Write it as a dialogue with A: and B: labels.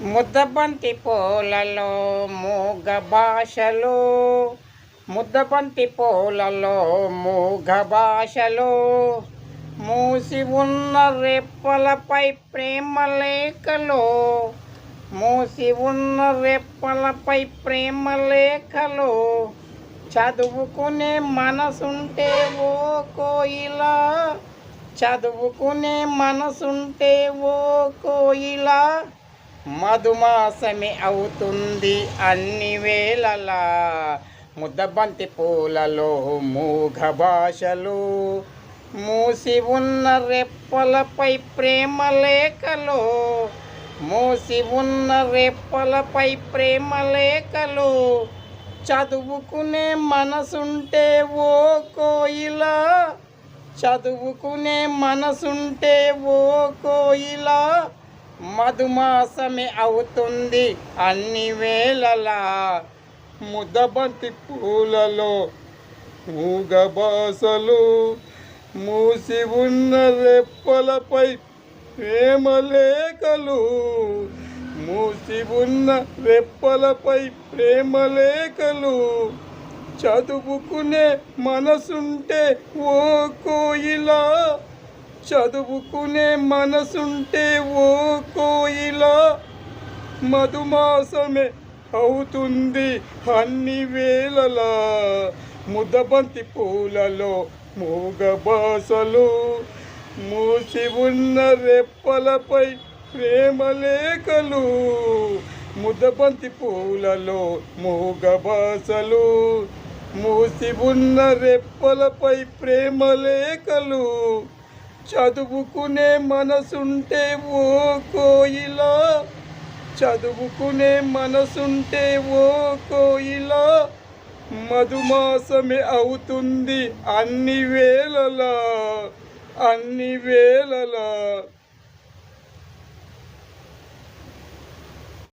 A: ముద్దబంతి పూలలో మూగ భాషలు. ముద్దబంతి పూలలో మూగ భాషలు. మూసి ఉన్న రెప్పలపై ప్రేమ లేఖలో. మూసి ఉన్న రెప్పలపై ప్రేమ లేఖలో. చదువుకునే మనసుంటే ఓ కోయిలా. చదువుకునే మనసుంటే ఓ కోయిలా. మధుమాసమి అవుతుంది అన్ని వేళలా. ముద్దబంతి పూలలో మూగ భాషలు. మూసి ఉన్న రెప్పలపై ప్రేమ లేఖలు. మూసి ఉన్న రెప్పలపై ప్రేమ లేఖలు. చదువుకునే మనసుంటే ఓ కోయిలా. చదువుకునే మనసుంటే ఓ కోయిలా. మధుమాసమే అవుతుంది అన్ని వేళలా. ముద్దబంతి పూలలో మూగ మూసి ఉన్న రెప్పలపై ప్రేమలేఖలు మూసి ఉన్న రెప్పలపై ప్రేమలేఖలు చదువుకునే మనసుంటే ఓ కోయిలా. చదువుకునే మనసుంటే ఓ కోయిలా మధుమాసమే అవుతుంది అన్ని వేళలా. ముద్దబంతి పూలలో మూగబాసలు మూసి ఉన్న రెప్పలపై ప్రేమలేఖలు ముద్దబంతి పూలలో మూగబాసలు మూసి ఉన్న రెప్పలపై ప్రేమలేఖలు చదువుకునే మనసుంటే ఓ కోయిలా. చదువుకునే మనసుంటే ఓ కోయిలా. మధుమాసమే అవుతుంది అన్ని వేళలా అన్ని వేళలా.